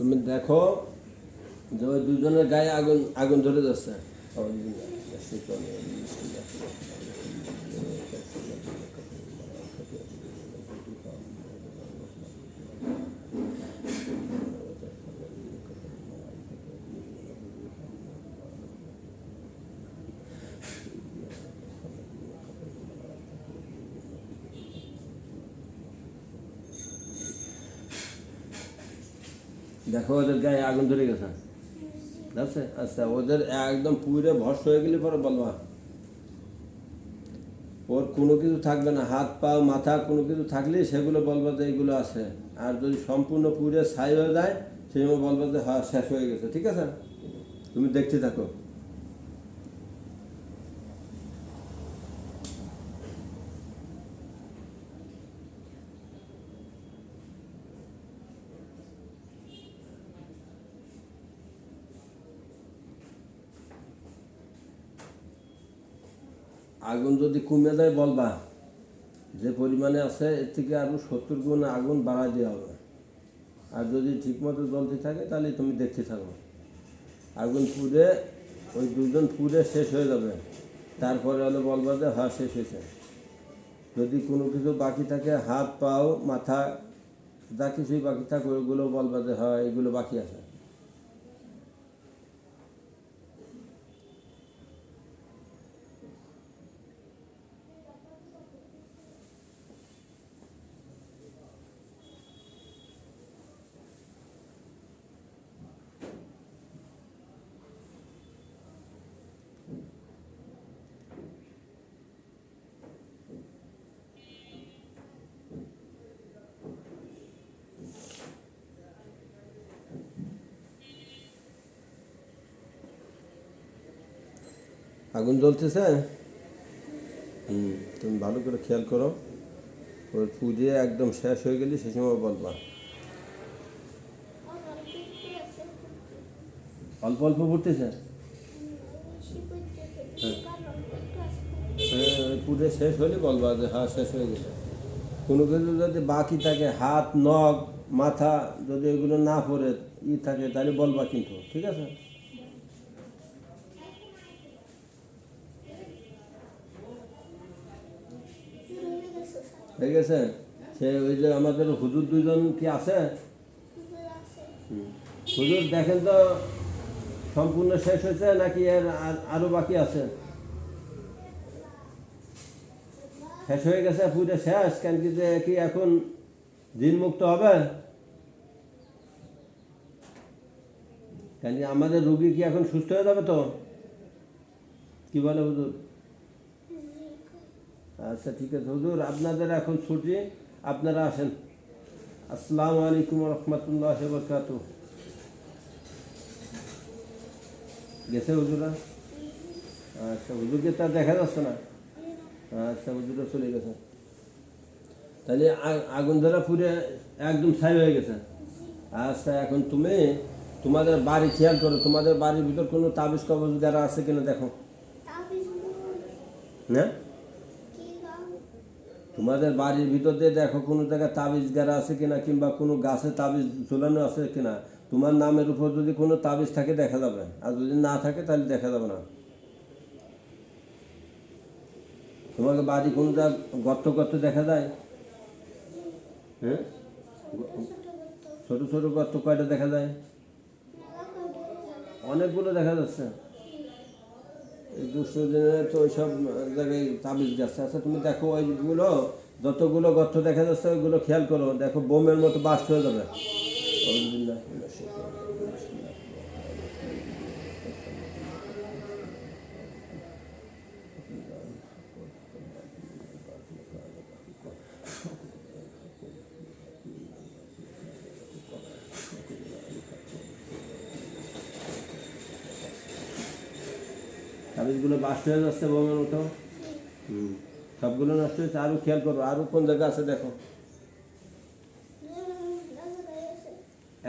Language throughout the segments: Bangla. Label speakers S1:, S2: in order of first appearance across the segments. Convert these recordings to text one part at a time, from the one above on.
S1: তুমি দেখো যে ওই দুজনের গায়ে আগুন আগুন ধরে যাচ্ছে। দেখো, ওদের গায়ে আগুন ধরে গেছে। আচ্ছা আচ্ছা ওদের একদম পুরে ভস হয়ে গেলে পরে বলবা। ওর কোনো কিছু থাকবে না, হাত পা, মাথা কোনো কিছু থাকলে সেগুলো বলবা যে এইগুলো আছে। আর যদি সম্পূর্ণ পুরে ছাই হয়ে যায়, সেই সময় বলবা যে হ্যাঁ শেষ হয়ে গেছে, ঠিক আছে? তুমি দেখতে থাকো। আগুন যদি কমে যায় বলবা, যে পরিমাণে আছে, এর থেকে আরও সত্তর গুণ আগুন বাড়াই দেওয়া হবে। আর যদি ঠিকমতো জ্বলতে থাকে, তাহলে তুমি দেখতে থাকো। আগুন পুড়ে, ওই দুজন পুড়ে শেষ হয়ে যাবে। তারপরে হলে বলবা যে হ্যাঁ শেষ হয়েছে। যদি কোনো কিছু বাকি থাকে, হাত, পাও, মাথা, যা কিছুই বাকি থাকে ওইগুলো বলবা যে হ্যাঁ এগুলো বাকি আছে। আগুন জ্বলতেছে? হুম, তুমি ভালো করে খেয়াল করো। ওই পুড়িয়ে একদম শেষ হয়ে গেলে সে সময় বলবা। অল্প অল্প পড়তেছে? হ্যাঁ পুড়ে শেষ হলে বলবা যে হ্যাঁ শেষ হয়ে গেছে। কোনো কিছু যদি বাকি থাকে, হাত, নখ, মাথা যদি এগুলো না পড়ে, ই থাকে, তাহলে বলবা কিন্তু, ঠিক আছে? হয়ে গেছে সে ওই যে আমাদের হুজুর দুজন কি আছে? হুজুর, দেখেন তো, সম্পূর্ণ শেষ হয়েছে নাকি এর আর- বাকি আছে? শেষ হয়ে গেছে, পুরো শেষ? কেন কি যে কি এখন দিন মুক্ত হবে? কেন আমাদের রুগী কি এখন সুস্থ হয়ে যাবে তো? কি বলে হুজুর? আচ্ছা ঠিক আছে। হুজুর আপনাদের এখন ছুটি আপনারা আসেন। আসসালামু আলাইকুম রহমতুল্লাহ বরকাত গেছে হুজুরা? আচ্ছা হুজুরকে তার দেখা যাচ্ছে না। আচ্ছা হুজুরা চলে গেছে। তাহলে আগুন ধরা পুরে একদম ছাই হয়ে গেছে। আচ্ছা এখন তুমি তোমাদের বাড়ি খেয়াল করো তোমাদের বাড়ির ভিতর কোনো তাবিজ কবজ যারা আছে কিনা দেখো। না? তোমাদের বাড়ির ভিতর দিয়ে দেখো কোনো জায়গায় তাবিজ গাড়া আছে কিনা কিংবা কোনো গাছে তাবিজ ঝুলানো আছে কিনা। তোমার নামের উপর যদি কোনো তাবিজ থাকে দেখা যাবে। আর যদি না থাকে তাহলে দেখা যাবে না। তোমাকে বাড়ি কোনো জায়গা গর্ত গর্ত দেখা যায়? হ্যাঁ? ছোট ছোট গর্ত কয়টা দেখা যায়? অনেকগুলো দেখা যাচ্ছে। দিনে তো ওইসব জায়গায় তাবিজ যাচ্ছে। আচ্ছা তুমি দেখো ওইগুলো, যতগুলো গর্ত দেখা যাচ্ছে, ওইগুলো খেয়াল করো। দেখো বোমের মতো বাস হয়ে যাবে। তাবিজগুলো বাস্ট হয়ে যাচ্ছে বোমের মতো। হুম, সবগুলো নষ্ট হয়েছে। আরও খেয়াল করো আরও কোন জায়গা আছে দেখো।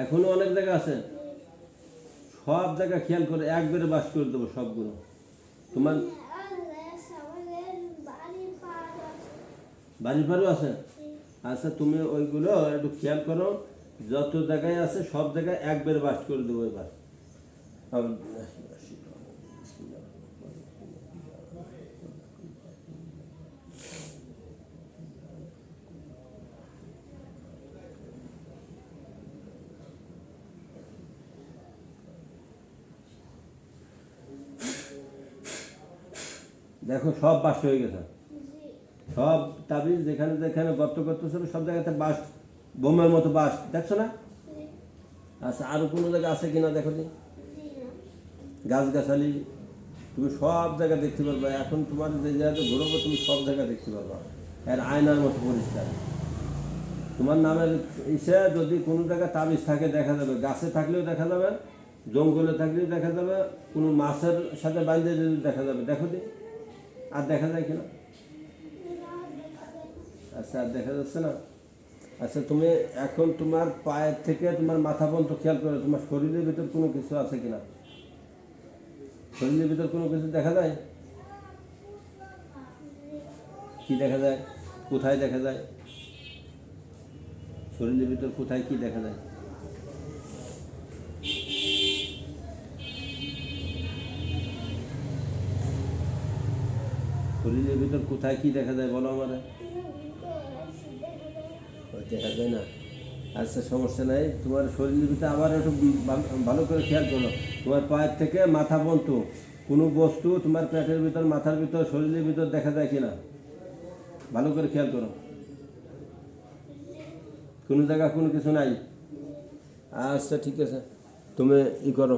S1: এখনও অনেক জায়গা আছে। সব জায়গা খেয়াল করে, একবারে বাস করে দেবো সবগুলো। তোমার বাড়ির পারও আছে? আচ্ছা তুমি ওইগুলো একটু খেয়াল করো। যত জায়গায় আছে, সব জায়গায় একবার বাস করে দেবো এবার। দেখো, সব বাস হয়ে গেছে। সব তাবিজ যেখানে যেখানে গর্ত করতেছিল সব জায়গাতে বাস বোমের মতো বাস দেখছ না? আচ্ছা আরও কোনো জায়গা আছে কিনা দেখো দি গাছগাছালি, তুমি সব জায়গা দেখতে পারবে। এখন তোমার যে জায়গাতে ঘুরবো, তুমি সব জায়গা দেখতে পারবা। এর আয়নার মতো পরিষ্কার। তোমার নামের ইসে যদি কোনো জায়গায় তাবিজ থাকে, দেখা যাবে। গাছে থাকলেও দেখা যাবে, জঙ্গলে থাকলেও দেখা যাবে, কোনো মাছের সাথে বাঁধে দিলেও দেখা যাবে। দেখো দি আর দেখা যায় কিনা? আচ্ছা আর দেখা যাচ্ছে না? আচ্ছা তুমি এখন তোমার পায়ের থেকে তোমার মাথা পর্যন্ত খেয়াল করো, তোমার শরীরের ভিতর কোনো কিছু আছে কিনা? শরীরের ভিতর কোনো কিছু দেখা যায়? কি দেখা যায়? কোথায় দেখা যায়? শরীরের ভিতর কোথায় কি দেখা যায়? শরীরের ভিতর কোথায় কি দেখা যায় বলো আমার? দেখা যায় না। আচ্ছা সমস্যা নাই। তোমার শরীরের ভিতরে আবার একটু ভালো করে খেয়াল করো। তোমার পায়ের থেকে মাথা পর্যন্ত কোনো বস্তু তোমার পেটের ভিতর, মাথার ভিতর, শরীরের ভিতর দেখা যায় কিনা? ভালো করে খেয়াল করো। কোনো জায়গা কোনো কিছু নাই? আচ্ছা ঠিক আছে। তুমি ই করো।